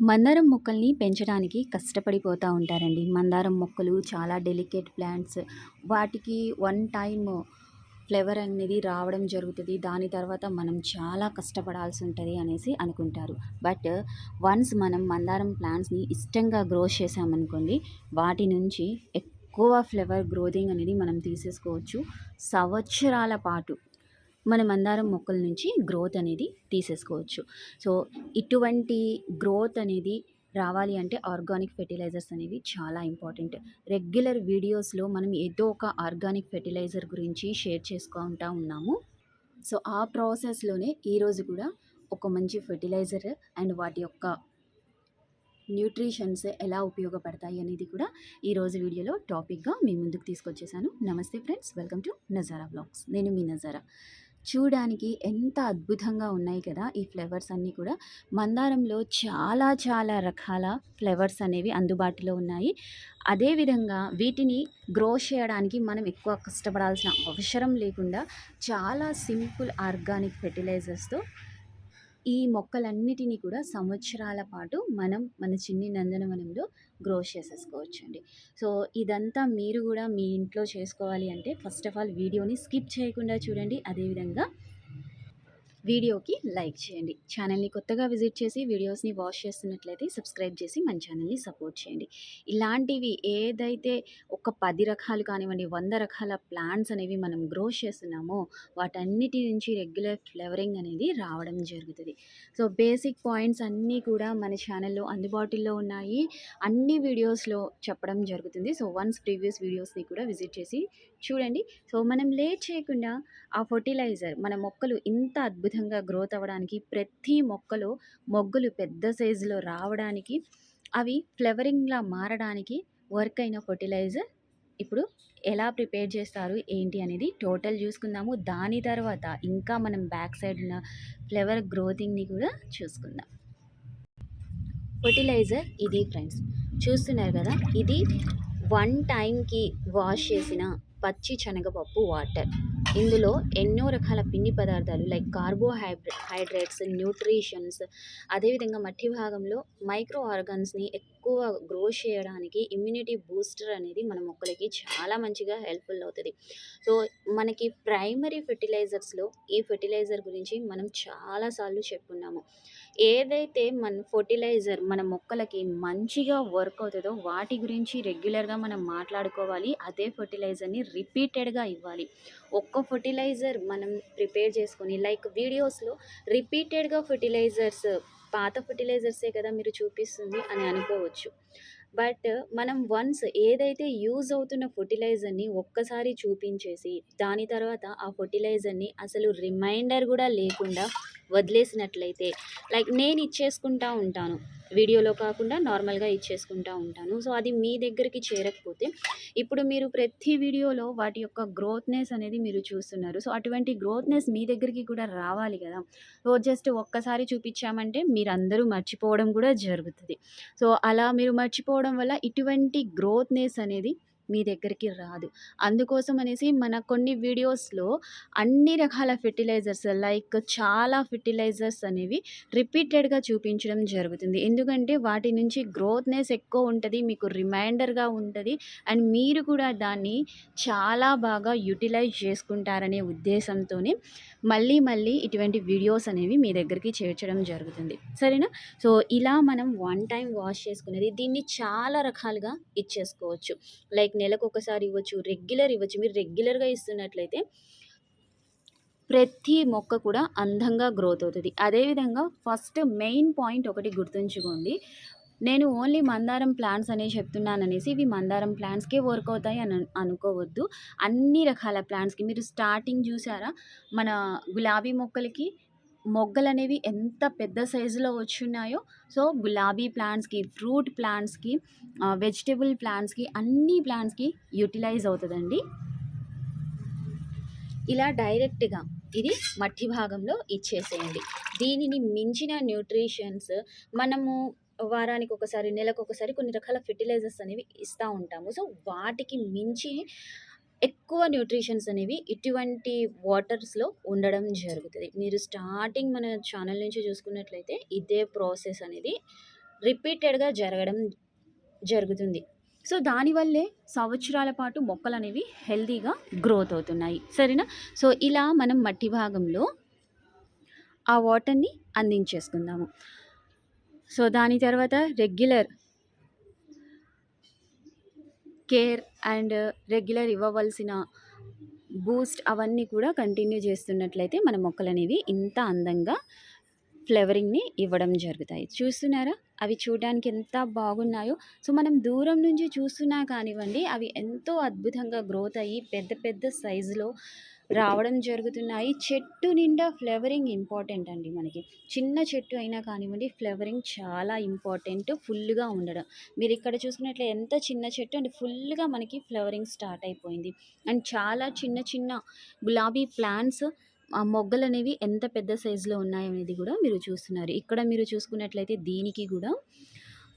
మందారం మొక్కల్ని పెంచడానికి కష్టపడిపోతూ ఉంటారండి. మందారం మొక్కలు చాలా డెలికేట్ ప్లాంట్స్. వాటికి వన్ టైమ్ ఫ్లేవర్ అనేది రావడం జరుగుతుంది దాని తర్వాత మనం చాలా కష్టపడాల్సి ఉంటుంది అనేసి అనుకుంటారు. బట్ వన్స్ మనం మందారం ప్లాంట్స్‌ని ఇష్టంగా గ్రో చేశామనుకోండి, వాటి నుంచి ఎక్కువ ఫ్లేవర్ గ్రోతింగ్ అనేది మనం తీసేసుకోవచ్చు. సంవత్సరాల పాటు మన మందారం మొక్కల నుంచి గ్రోత్ అనేది తీసేసుకోవచ్చు. సో, ఇటువంటి గ్రోత్ అనేది రావాలి అంటే ఆర్గానిక్ ఫెర్టిలైజర్స్ అనేవి చాలా ఇంపార్టెంట్. రెగ్యులర్ వీడియోస్‌లో మనం ఏదో ఒక ఆర్గానిక్ ఫెర్టిలైజర్ గురించి షేర్ చేసుకుంటా ఉన్నాము. సో, ఆ ప్రాసెస్‌లోనే ఈరోజు కూడా ఒక మంచి ఫెర్టిలైజర్ అండ్ వాటి యొక్క న్యూట్రిషన్స్ ఎలా ఉపయోగపడతాయి అనేది కూడా ఈరోజు వీడియోలో టాపిక్‌గా మీ ముందుకు తీసుకొచ్చేసాను. నమస్తే friends. Welcome to Nazara blogs నేను మీ నజారా. చూడడానికి ఎంత అద్భుతంగా ఉన్నాయి కదా! ఈ ఫ్లవర్స్ అన్నీ కూడా. మందారంలో చాలా చాలా రకాల ఫ్లవర్స్ అనేవి అందుబాటులో ఉన్నాయి. అదే విధంగా వీటిని గ్రో చేయడానికి మనం ఎక్కువ కష్టపడాల్సిన అవసరం లేకుండా చాలా సింపుల్ ఆర్గానిక్ ఫెర్టిలైజర్స్‌తో ఈ మొక్కలన్నిటిని కూడా సంవత్సరాల పాటు మనం మన చిన్ని నందనవనంలో గ్రో చేసేసుకోవచ్చండి. సో, ఇదంతా మీరు కూడా మీ ఇంట్లో చేసుకోవాలి అంటే ఫస్ట్ ఆఫ్ ఆల్ వీడియోని స్కిప్ చేయకుండా చూడండి. అదే విధంగా వీడియోకి లైక్ చేయండి. ఛానల్‌ని కొత్తగా విజిట్ చేసి వీడియోస్‌ని వాచ్ చేస్తున్నట్లయితే సబ్స్క్రైబ్ చేసి మన ఛానల్‌ని సపోర్ట్ చేయండి. ఇలాంటివి ఏదైతే ఒక పది రకాలు కానివ్వండి, వంద రకాల ప్లాంట్స్ అనేవి మనం గ్రో చేస్తున్నామో వాటన్నిటి నుంచి రెగ్యులర్ ఫ్లవరింగ్ అనేది రావడం జరుగుతుంది సో, బేసిక్ పాయింట్స్ అన్నీ కూడా మన ఛానల్‌లో అందుబాటులో ఉన్నాయి. అన్ని వీడియోస్‌లో చెప్పడం జరుగుతుంది. సో, వన్స్ ప్రీవియస్ వీడియోస్‌ని కూడా విజిట్ చేసి చూడండి. సో, మనం లేట్ చేయకుండా ఆ ఫర్టిలైజర్ మన మొక్కలు ఇంత విధంగా గ్రోత్ అవ్వడానికి ప్రతి మొక్కలో మొగ్గలు పెద్ద సైజులో రావడానికి, అవి ఫ్లవరింగ్‌లా మారడానికి వర్క్ అయిన ఫెర్టిలైజర్ ఇప్పుడు ఎలా ప్రిపేర్ చేస్తారు, ఏంటి అనేది టోటల్ చూసుకుందాము. దాని తర్వాత ఇంకా మనం బ్యాక్ సైడ్ ఉన్న ఫ్లవర్ గ్రోతింగ్‌ని కూడా చూసుకుందాం. ఫెర్టిలైజర్ ఇది ఫ్రెండ్స్. చూస్తున్నారు కదా! ఇది వన్ టైంకి వాష్ చేసిన పచ్చి శనగపప్పు వాటర్. ఇందులో ఎన్నో రకాల పిండి పదార్థాలు లైక్ కార్బోహైడ్రే హైడ్రేట్స్, న్యూట్రిషన్స్ అదేవిధంగా మట్టి భాగంలో మైక్రో ఆర్గాన్స్‌ని ఎక్కువ గ్రో చేయడానికి ఇమ్యూనిటీ బూస్టర్ అనేది మన మొక్కలకి చాలా మంచిగా హెల్ప్‌ఫుల్ అవుతుంది. సో, మనకి ప్రైమరీ ఫెర్టిలైజర్స్‌లో ఈ ఫెర్టిలైజర్ గురించి మనం చాలాసార్లు చెప్పుకున్నాము ఏదైతే మన ఫెర్టిలైజర్ మన మొక్కలకి మంచిగా వర్క్ అవుతుందో వాటి గురించి రెగ్యులర్‌గా మనం మాట్లాడుకోవాలి. అదే ఫర్టిలైజర్ని రిపీటెడ్‌గా ఇవ్వాలి. ఒక్క ఫర్టిలైజర్ మనం ప్రిపేర్ చేసుకొని లైక్ వీడియోస్‌లో రిపీటెడ్‌గా ఫెర్టిలైజర్స్ పాత ఫెర్టిలైజర్సే కదా మీరు చూపిస్తుంది అని అనుకోవచ్చు. బట్ మనం వన్స్ ఏదైతే యూజ్ అవుతున్న ఫర్టిలైజర్ని ఒక్కసారి చూపించేసి, దాని తర్వాత ఆ ఫర్టిలైజర్ని అసలు రిమైండర్ కూడా లేకుండా వదిలేసినట్లయితే లైక్ నేను ఇచ్చేసుకుంటా ఉంటాను. వీడియోలో కాకుండా నార్మల్‌గా ఇచ్చేసుకుంటా ఉంటాను. సో, అది మీ దగ్గరికి చేరకపోతే ఇప్పుడు మీరు ప్రతి వీడియోలో వాటి యొక్క గ్రోత్‌నెస్ అనేది మీరు చూస్తున్నారు. సో, అటువంటి గ్రోత్‌నెస్ మీ దగ్గరికి కూడా రావాలి కదా సో, జస్ట్ ఒక్కసారి చూపిచ్చామంటే మీరందరూ మర్చిపోవడం కూడా జరుగుతుంది సో, అలా మీరు మర్చిపోవడం వల్ల ఇటువంటి గ్రోత్‌నెస్ అనేది మీ దగ్గరికి రాదు. అందుకోసం అనేసి మన కొన్ని వీడియోస్‌లో అన్ని రకాల ఫెర్టిలైజర్స్ లైక్ చాలా ఫెర్టిలైజర్స్ అనేవి రిపీటెడ్‌గా చూపించడం జరుగుతుంది. ఎందుకంటే వాటి నుంచి గ్రోత్‌నెస్ ఎక్కువ ఉంటుంది మీకు రిమైండర్‌గా ఉంటుంది అండ్ మీరు కూడా దాన్ని చాలా బాగా యుటిలైజ్ చేసుకుంటారనే ఉద్దేశంతోనే మళ్ళీ మళ్ళీ ఇటువంటి వీడియోస్ అనేవి మీ దగ్గరికి చేర్చడం జరుగుతుంది. సరేనా? సో, ఇలా మనం వన్ టైం వాష్ చేసుకునేది దీన్ని చాలా రకాలుగా ఇచ్చేసుకోవచ్చు. లైక్ నెలకు ఒకసారి ఇవ్వచ్చు. రెగ్యులర్ ఇవ్వచ్చు. మీరు రెగ్యులర్‌గా ఇస్తున్నట్లయితే ప్రతి మొక్క కూడా అందంగా గ్రోత్ అవుతుంది అదే విధంగా ఫస్ట్ మెయిన్ పాయింట్ ఒకటి గుర్తుంచుకోండి. నేను ఓన్లీ మందారం ప్లాంట్స్ అనే చెప్తున్నాననేసి ఇవి మందారం ప్లాంట్స్‌కే వర్క్ అవుతాయి అని అనుకోవద్దు. అన్ని రకాల ప్లాంట్స్‌కి మీరు స్టార్టింగ్ చూసారా? మన గులాబీ మొక్కలకి మొగ్గలు అనేవి ఎంత పెద్ద సైజులో వచ్చున్నాయో. సో, గులాబీ ప్లాంట్స్‌కి, ఫ్రూట్ ప్లాంట్స్‌కి, వెజిటేబుల్ ప్లాంట్స్‌కి అన్ని ప్లాంట్స్‌కి యుటిలైజ్ అవుతుందండి ఇలా డైరెక్ట్‌గా ఇది మట్టి భాగంలో ఇచ్చేసేయండి. దీనిని మించిన న్యూట్రిషన్స్ మనము వారానికి ఒకసారి, నెలకు ఒకసారి కొన్ని రకాల ఫెర్టిలైజర్స్ అనేవి ఇస్తూ ఉంటాము. సో, వాటికి మించి ఎక్కువ న్యూట్రిషన్స్ అనేవి ఇటువంటి వాటర్స్‌లో ఉండడం జరుగుతుంది మీరు స్టార్టింగ్ మన ఛానల్ నుంచి చూసుకున్నట్లయితే ఇదే ప్రాసెస్ అనేది రిపీటెడ్‌గా జరగడం జరుగుతుంది. సో, దానివల్లే సంవత్సరాల పాటు మొక్కలనేవి హెల్తీగా గ్రోత్ అవుతున్నాయి. సరేనా? సో, ఇలా మనం మట్టి భాగంలో ఆ వాటర్‌ని అందించేసుకుందాము. సో, దాని తర్వాత రెగ్యులర్ కేర్ అండ్ రెగ్యులర్ ఇవ్వవలసిన బూస్ట్ అవన్నీ కూడా కంటిన్యూ చేస్తున్నట్లయితే మన మొక్కలనేవి ఇంత అందంగా ఫ్లవరింగ్‌ని ఇవ్వడం జరుగుతాయి. చూస్తున్నారా? అవి చూడడానికి ఎంత బాగున్నాయో. సో, మనం దూరం నుంచి చూస్తున్నా కానివ్వండి, అవి ఎంతో అద్భుతంగా గ్రోత్ అయ్యి పెద్ద పెద్ద సైజులో రావడం జరుగుతున్నాయి. చెట్టు నిండా ఫ్లవరింగ్ ఇంపార్టెంట్ అండి మనకి. చిన్న చెట్టు అయినా కానివ్వండి, ఫ్లవరింగ్ చాలా ఇంపార్టెంట్ ఫుల్‌గా ఉండడం. మీరు ఇక్కడ చూసుకున్నట్లే ఎంత చిన్న చెట్టు అండ్ ఫుల్‌గా మనకి ఫ్లవరింగ్ స్టార్ట్ అయిపోయింది. అండ్ చాలా చిన్న చిన్న గులాబీ ప్లాంట్స్ ఆ మొగ్గలు అనేవి ఎంత పెద్ద సైజులో ఉన్నాయనేది కూడా మీరు చూస్తున్నారు. ఇక్కడ మీరు చూసుకున్నట్లయితే దీనికి కూడా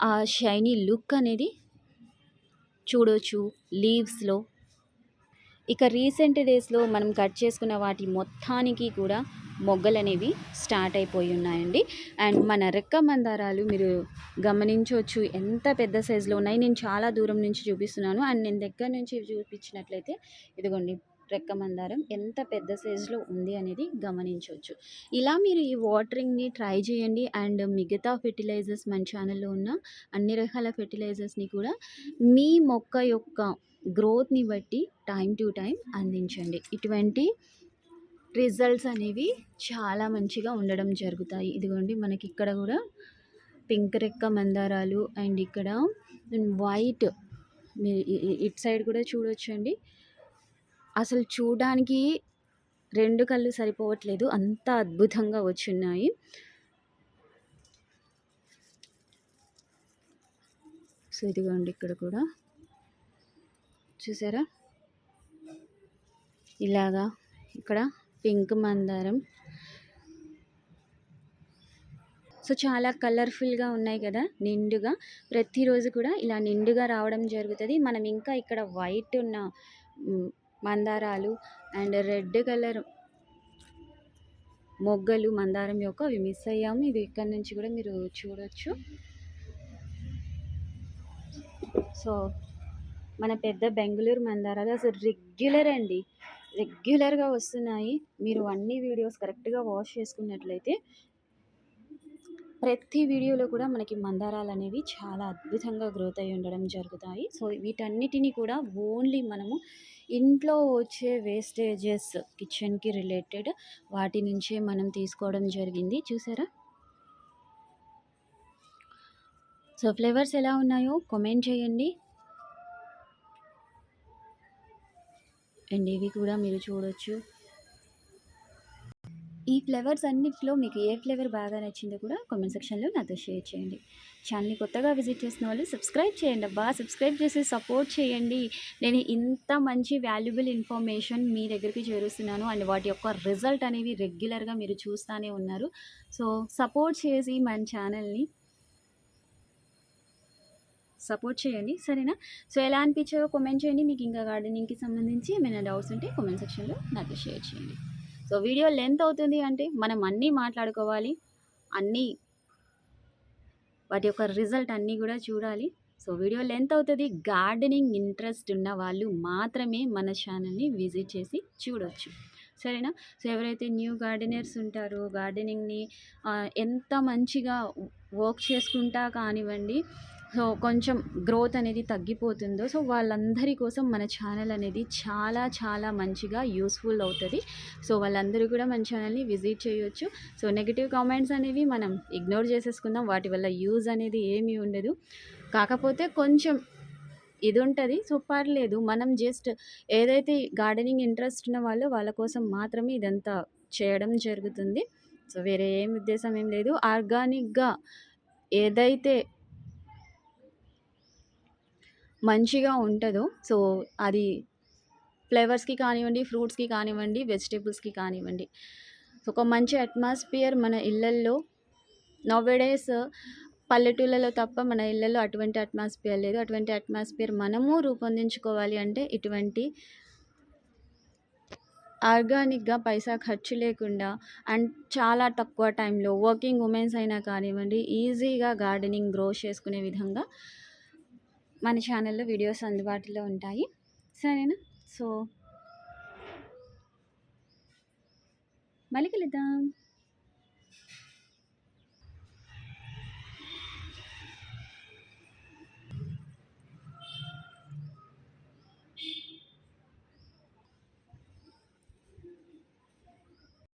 ఆ షైనీ లుక్ అనేది చూడొచ్చు లీవ్స్‌లో. ఇక రీసెంట్ డేస్‌లో మనం కట్ చేసుకున్న వాటి మొత్తానికి కూడా మొగ్గలు అనేవి స్టార్ట్ అయిపోయి ఉన్నాయండి. అండ్ మన రెక్క మందారాలు మీరు గమనించవచ్చు ఎంత పెద్ద సైజులో ఉన్నాయి. నేను చాలా దూరం నుంచి చూపిస్తున్నాను. అండ్ నేను దగ్గర నుంచి చూపించినట్లయితే ఇదిగోండి రెక్క మందారం ఎంత పెద్ద సైజులో ఉంది అనేది గమనించవచ్చు ఇలా మీరు ఈ వాటరింగ్‌ని ట్రై చేయండి. అండ్ మిగతా ఫెర్టిలైజర్స్ మన ఛానల్లో ఉన్న అన్ని రకాల ఫెర్టిలైజర్స్‌ని కూడా మీ మొక్క యొక్క గ్రోత్‌ని బట్టి టైం టు టైం అందించండి. ఇటువంటి రిజల్ట్స్ అనేవి చాలా మంచిగా ఉండడం జరుగుతాయి. ఇదిగోండి మనకి ఇక్కడ కూడా పింక్ రెక్క మందారాలు అండ్ ఇక్కడ వైట్ ఇట్ సైడ్ కూడా చూడొచ్చండి. అసలు చూడడానికి రెండు కళ్ళు సరిపోవట్లేదు. అంత అద్భుతంగా వచ్చున్నాయి. సో, ఇదిగోండి ఇక్కడ కూడా. చూసారా? ఇలాగా ఇక్కడ పింక్ మందారం. సో, చాలా కలర్‌ఫుల్‌గా ఉన్నాయి కదా! నిండుగా. ప్రతిరోజు కూడా ఇలా నిండుగా రావడం జరుగుతుంది మనం ఇంకా ఇక్కడ వైట్ ఉన్న మందారాలు అండ్ రెడ్ కలర్ మొగ్గలు మందారం యొక్క అవి మిస్ అయ్యాము. ఇది ఇక్కడ నుంచి కూడా మీరు చూడొచ్చు. సో, మన పెద్ద బెంగళూరు మందారాలు అసలు రెగ్యులర్ అండి. రెగ్యులర్‌గా వస్తున్నాయి. మీరు అన్ని వీడియోస్ కరెక్ట్‌గా వాష్ చేసుకున్నట్లయితే ప్రతి వీడియోలో కూడా మనకి మందారాలు అనేవి చాలా అద్భుతంగా గ్రోత్ అయ్యి ఉండడం జరుగుతాయి. సో, వీటన్నిటిని కూడా ఓన్లీ మనము ఇంట్లో వచ్చే వేస్టేజెస్ కిచెన్‌కి రిలేటెడ్ వాటి నుంచే మనం తీసుకోవడం జరిగింది. చూసారా? సో, ఫ్లేవర్స్ ఎలా ఉన్నాయో కామెంట్ చేయండి. అండ్ ఇవి కూడా మీరు చూడొచ్చు. ఈ ఫ్లేవర్స్ అన్నిటిలో మీకు ఏ ఫ్లేవర్ బాగా నచ్చిందో కూడా కామెంట్ సెక్షన్‌లో నాతో షేర్ చేయండి. ఛానల్ని కొత్తగా విజిట్ చేసిన వాళ్ళు సబ్స్క్రైబ్ చేయండి బాగా సబ్స్క్రైబ్ చేసి సపోర్ట్ చేయండి. నేను ఇంత మంచి వాల్యుబుల్ ఇన్ఫర్మేషన్ మీ దగ్గరికి చేరుస్తున్నాను. అండ్ వాటి యొక్క రిజల్ట్ అనేవి రెగ్యులర్‌గా మీరు చూస్తానే ఉన్నారు. సో, సపోర్ట్ చేసి మన ఛానల్ని సపోర్ట్ చేయండి. సరేనా? సో, ఎలా అనిపించాయో కామెంట్ చేయండి. మీకు ఇంకా గార్డెనింగ్‌కి సంబంధించి ఏమైనా డౌట్స్ ఉంటే కామెంట్ సెక్షన్‌లో నాకు షేర్ చేయండి. సో, వీడియో లెంత్ అవుతుంది అంటే మనం అన్నీ మాట్లాడుకోవాలి. అన్నీ వాటి యొక్క రిజల్ట్ అన్నీ కూడా చూడాలి. సో, వీడియో లెంత్ అవుతుంది గార్డెనింగ్ ఇంట్రెస్ట్ ఉన్న వాళ్ళు మాత్రమే మన ఛానల్ని విజిట్ చేసి చూడొచ్చు. సరేనా? సో, ఎవరైతే న్యూ గార్డెనర్స్ ఉంటారో గార్డెనింగ్‌ని ఎంత మంచిగా వర్క్ చేసుకుంటా కానివ్వండి, సో, కొంచెం గ్రోత్ అనేది తగ్గిపోతుందో సో, వాళ్ళందరి కోసం మన ఛానల్ అనేది చాలా చాలా మంచిగా యూస్ఫుల్ అవుతుంది సో, వాళ్ళందరూ కూడా మన ఛానల్ని విజిట్ చేయొచ్చు. సో, నెగిటివ్ కామెంట్స్ అనేవి మనం ఇగ్నోర్ చేసేసుకుందాం. వాటి వల్ల యూజ్ అనేది ఏమీ ఉండదు. కాకపోతే కొంచెం ఇది ఉంటుంది సో, పర్లేదు. మనం జస్ట్ ఏదైతే గార్డెనింగ్ ఇంట్రెస్ట్ ఉన్న వాళ్ళు వాళ్ళ కోసం మాత్రమే ఇదంతా చేయడం జరుగుతుంది. సో, వేరే ఏం ఉద్దేశం ఏం లేదు. ఆర్గానిక్‌గా ఏదైతే మంచిగా ఉంటుందో సో, అది ఫ్లేవర్స్‌కి కానివ్వండి, ఫ్రూట్స్‌కి కానివ్వండి, వెజిటేబుల్స్కి కానివ్వండి. ఒక మంచి అట్మాస్ఫియర్ మన ఇళ్ళల్లో నవ్వేడేస్ పల్లెటూళ్ళలో తప్ప మన ఇళ్ళల్లో అటువంటి అట్మాస్ఫియర్ లేదు. అటువంటి అట్మాస్ఫియర్ మనము రూపొందించుకోవాలి అంటే ఇటువంటి ఆర్గానిక్‌గా పైసా ఖర్చు లేకుండా అండ్ చాలా తక్కువ టైంలో వర్కింగ్ ఉమెన్స్ అయినా కానివ్వండి, ఈజీగా గార్డెనింగ్ గ్రో చేసుకునే విధంగా మన ఛానల్‌లో వీడియోస్ అందుబాటులో ఉంటాయి. సరేనా? సో మళ్ళీ కలుద్దాం.